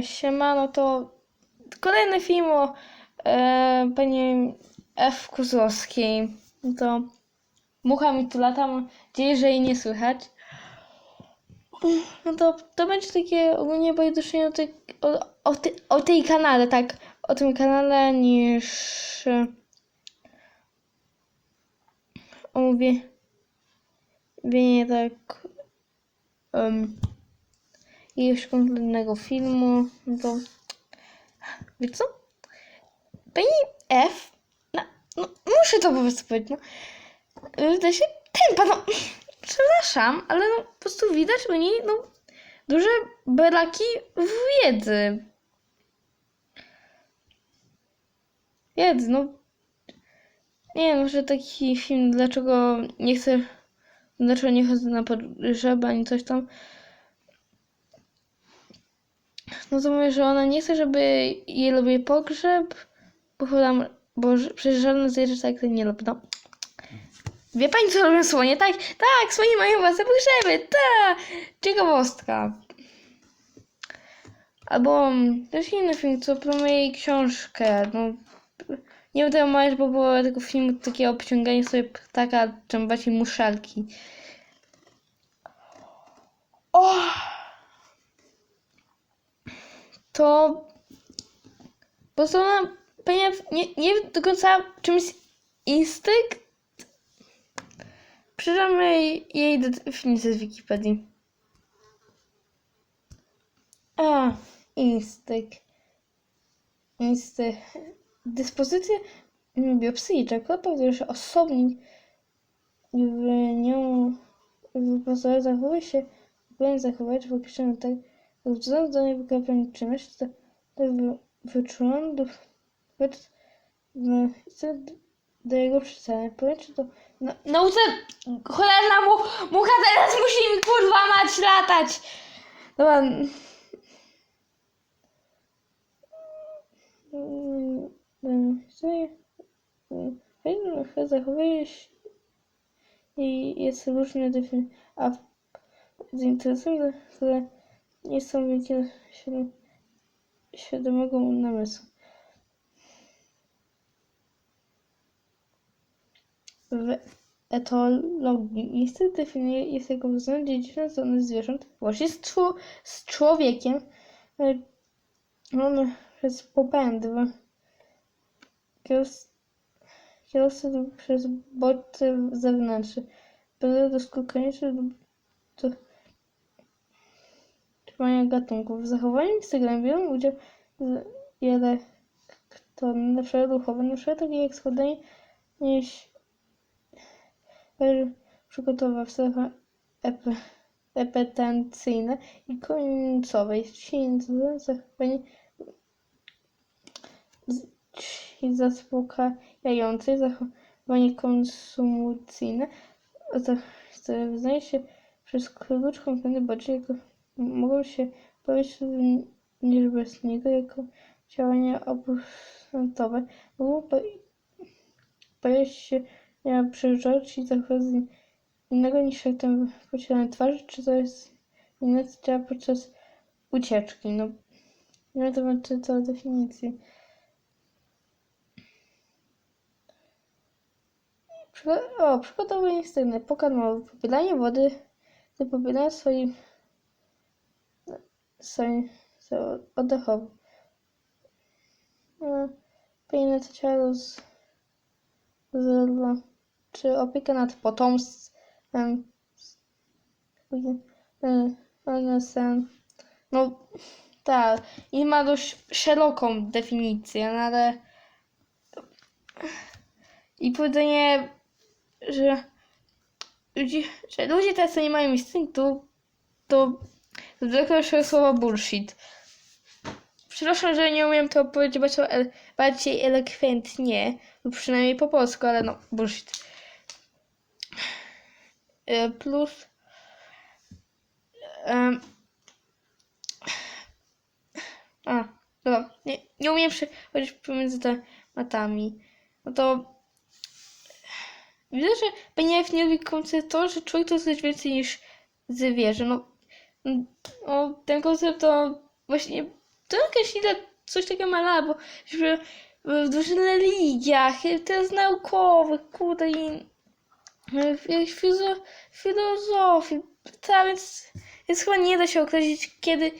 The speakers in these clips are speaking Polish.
E, siema, no to kolejny film o e, pani F. Kuzłowskiej. No to mucha mi tu lata, mam że jej nie słychać. No to, to będzie takie ogólnie pojedynczenie o, tej, o, o, ty, o tej kanale, tak, o tym kanale niż e, omówienie tak um, jakiegoś konkretnego filmu, no to wiecie co? Pani F, no, no muszę to po prostu powiedzieć, no, wydaje się tempa, no, przepraszam, ale no, po prostu widać u niej, no, duże braki wiedzy. Wiedzy, no, nie wiem, może taki film, dlaczego nie chcę, dlaczego nie chodzę na pogrzeby, ani coś tam, no to mówię, że ona nie chce, żeby jej lubił pogrzeb, bo chyba, bo przecież żadne zwierzę tak nie lubi. No. Wie pani, co robią słonie? Tak, tak, słonie mają własne pogrzeby, tak, ciekawostka. Albo mm, też inny film, co promuje jej książkę, no. Nie będę omawiać, bo było tego filmu takie obciąganie sobie ptaka, czym bardziej muszalki. O! To po prostu ona pewnie nie, nie wiem do końca czym jest instynkt. Przeczytamy jej, jej definicję z Wikipedii. A, instynkt. Instynkt. Dyspozycje biopsychiczne, która powoduje, że osobnik w nią wyposażony zachowuje się, powinien zachować w określonym tak Względem do niego to wy- wyczułem do, wobec- no, chcę d- do jego. Powiem, czy to... No, nauce... Cholerna mu, mucha teraz musi mi kurwa mać latać! Dobra. Zachowuje się i jest różnie definiowany, a zainteresowane, które nie są wielkie świadom, świadomego namysłu. W etologii instynkt definiuje jest jako względ dziedziczny strony zwierząt właśnie z, czło, z człowiekiem. On przez popęd kierowcy przez bodźce zewnętrzne. Prowadzi do koniecznych lub do trwania gatunków. W zachowaniu Instagram biorą udział elektrony, na przykład ruchowe, na przykład takie jak składanie nieś przygotowawstwa epe, epetencyjne i końcowe. Silne zachowanie i zaspokajające zachowanie konsumpcyjne. Wyznaje się przez klucz konkretny bodźce, jako mogą się pojawić niż bez niego jako działania oprocentowe. Mogą po- pojawić się ja przeżywać i zachować innego niż ten posiadanie twarzy, czy to jest inne, co działa podczas ucieczki. No, nie wiem, to będzie definicje. Przygo- o, przygotowanie instynktne, pokarmowe, popylanie wody, do popylania swoim No, Powinno to ciało z, z czy opieka nad potomstwem, e, sen. No, tak, i ma dość szeroką definicję, no ale i powiedzenie, że ludzie, że ludzie tacy nie mają instynktu, to zwykle słowa bullshit. Przepraszam, że nie umiem to powiedzieć bardziej elokwentnie, lub przynajmniej po polsku, ale no, bullshit. E, Plus em, a, dobra, nie, nie umiem przechodzić pomiędzy tematami. No to widzę, że Beniew nie lubi to, że człowiek to jest więcej niż zwierzę. No, no ten koncept to właśnie to jakaś idea, coś takiego mala, bo w dużych religiach, teraz naukowych, kurde, i w jakiejś fizo- filozofii, tak, więc, więc chyba nie da się określić, kiedy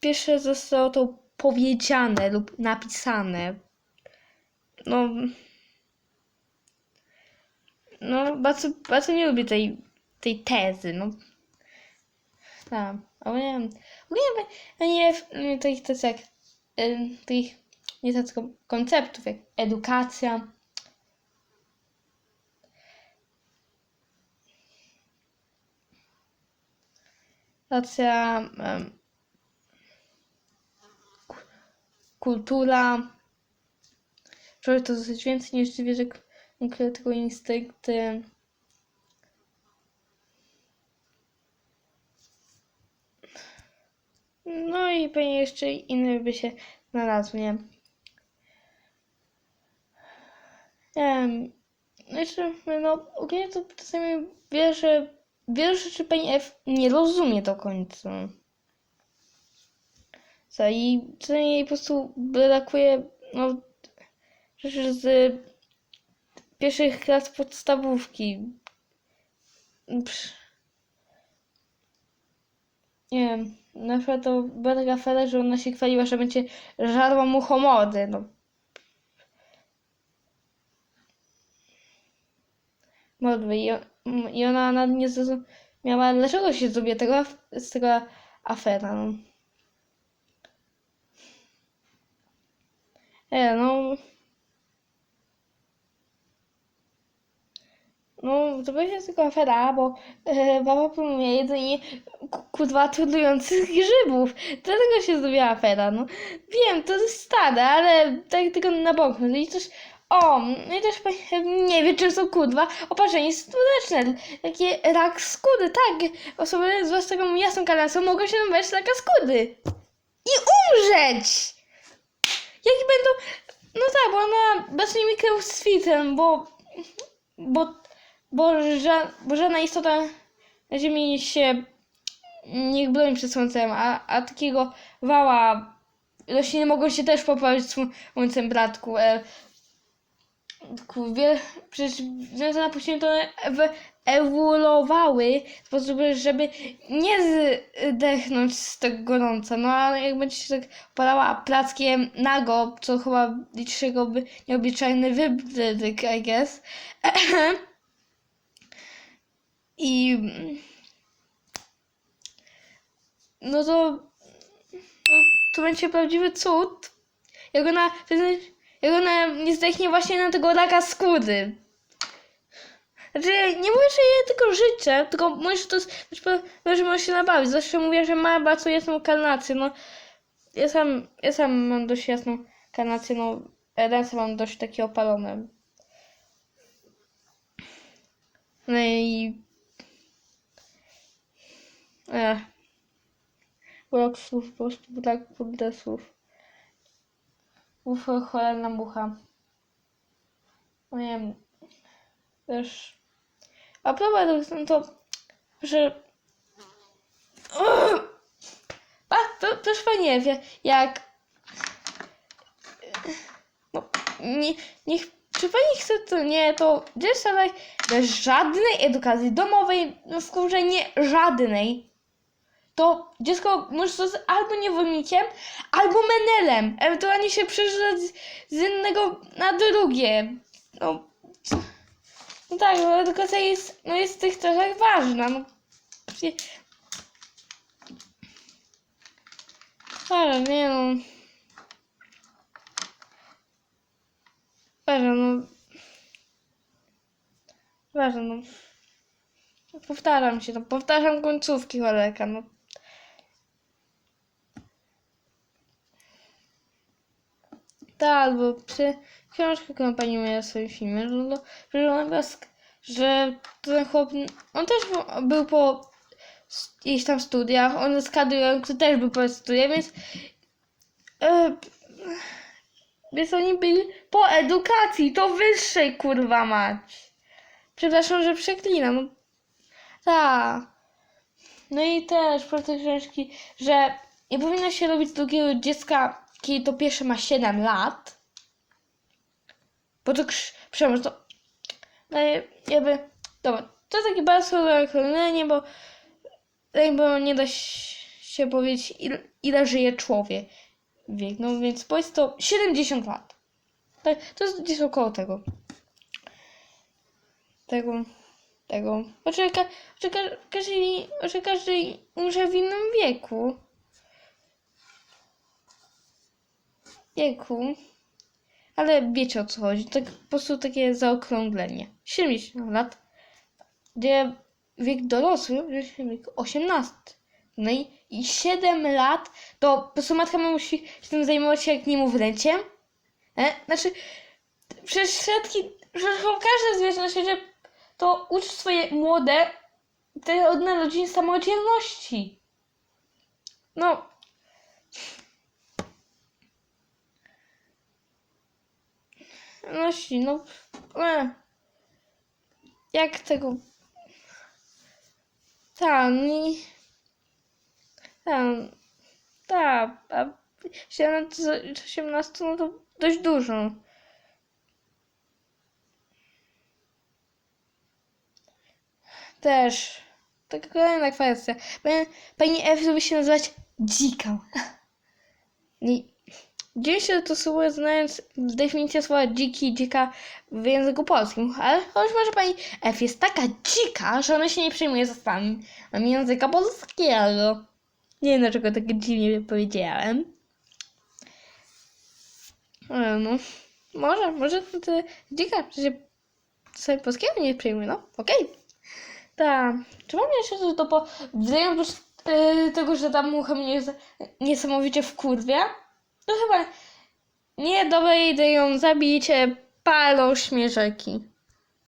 pierwsze zostało to powiedziane lub napisane. No, no bardzo, bardzo nie lubię tej, tej tezy, no. Wiem. Ogólnie ja nie nie takich tez jak tych nie tylko konceptów jak edukacja. Edukacja, kultura. Człowiek to dosyć więcej niż zwierzę, tylko instynkty. No i pewnie jeszcze inne by się znalazły, nie? Wiem. Jeszcze, no, ogólnie to czasami wierzę, wiele rzeczy pani F nie rozumie do końca. Co, i czasami jej po prostu brakuje, no, rzeczy z pierwszych klas podstawówki. Psz. Nie wiem, na przykład to taka afera, że ona się chwaliła, że będzie żarła mu homody, no. Modły i, i ona nawet nie zrozumiała, dlaczego się zrobiła tego, z tego afera, no. E, no... No, to się tylko afera, bo e, baba promuje jedzenie ku- kurwa trudujących grzybów. Dlatego się zrobiła afera, no. Wiem, to jest stare, ale tak tylko na bok. I też, o, i też nie wie, czym są kurwa oparzenie skóreczne. Takie rak skóry, tak. Osoby z własnego jasną kalasą mogą się nabrać raka skóry. I umrzeć! Jaki będą... No tak, bo ona bez limity z bo... Bo bo, ża bo żadna istota na Ziemi się nie broni przed słońcem, a, a takiego wała rośliny mogą się też poprawić słońcem, bratku. E, wie, przecież później to ew ewoluowały w sposób, żeby nie zdechnąć z tego gorąca. No ale jak będzie się tak palała plackiem nago, co chyba liczego by nieobliczalny wybryk, I guess. I no to no, to będzie prawdziwy cud. Jak ona, wtedy- jak ona nie zdechnie właśnie na tego raka skóry. Znaczy, nie mówię, że jej tylko życzę, tylko mówię, że to że może się nabawić. Zawsze mówię, że ma bardzo jasną karnację, no. Ja sam, ja sam mam dość jasną karnację, no. Ręce mam dość takie opalone. No i Ech. Brak słów, po prostu brak kurde słów. Uf, cholerna mucha. No nie wiem. Też. A problem to, to że... A, to też fajnie wie, jak... No, nie, niech... Czy pani chce, to nie, to dziecko tak bez żadnej edukacji domowej, no w kurze nie żadnej, to dziecko może zostać albo niewolnikiem, albo menelem. Ewentualnie się przeżyć z, jednego na drugie. No, no tak, no edukacja jest, no jest tych czasach ważna. No, przecież- ale nie no. Ważne, no. Ważne, no. Powtarzam się, no powtarzam końcówki cholerka, no. Tak, albo przy książkę, którą pani miała w swoim filmie, że, że sk- że ten chłop, on też był- po jakichś tam studiach, on z kadrujący też był po studiach, więc e, więc oni byli po edukacji, to wyższej kurwa mać. Przepraszam, że przeklinam. No, tak. No i też po tej książki, że nie powinno się robić drugiego dziecka kiedy to pierwsze ma 7 lat, bo to przemoc to daje jakby, dobra, to takie bardzo zaokrąglenie, bo, bo nie da się powiedzieć ile, ile żyje człowiek wiek, no więc powiedz to 70 lat. Tak, to jest gdzieś około tego. Tego, tego. Znaczy, ka, że ka, każdy, że każdy umrze w innym wieku. Wieku. Ale wiecie o co chodzi. Tak po prostu takie zaokrąglenie. 70 lat, gdzie wiek dorosły, wiek 18. No i, i 7 lat, to po prostu matka musi się tym zajmować się jak niemowlęciem. E? Znaczy, przecież setki, przecież każde zwierzę na świecie to uczy swoje młode te od narodzin samodzielności. No. No, si, no. E. Jak tego. Tam, i. Tam. Tak, a 17, 18 no to dość dużo. Też. Taka kolejna kwestia. Pani F lubi się nazywać dziką. Nie. Dzieje się to słowo znając definicję słowa dziki, dzika w języku polskim, ale choć może pani F jest taka dzika, że ona się nie przejmuje zasadami języka polskiego. Nie wiem dlaczego tak dziwnie powiedziałem. Ale no, może, może to dzika, że sobie polskiego nie przejmuje, no, okej. Tak. Czy mam jeszcze powiedzenia oprócz yy, tego, że ta mucha mnie niesamowicie wkurwia? No chyba nie dobre idę ją zabić, e, palą śmierzeki.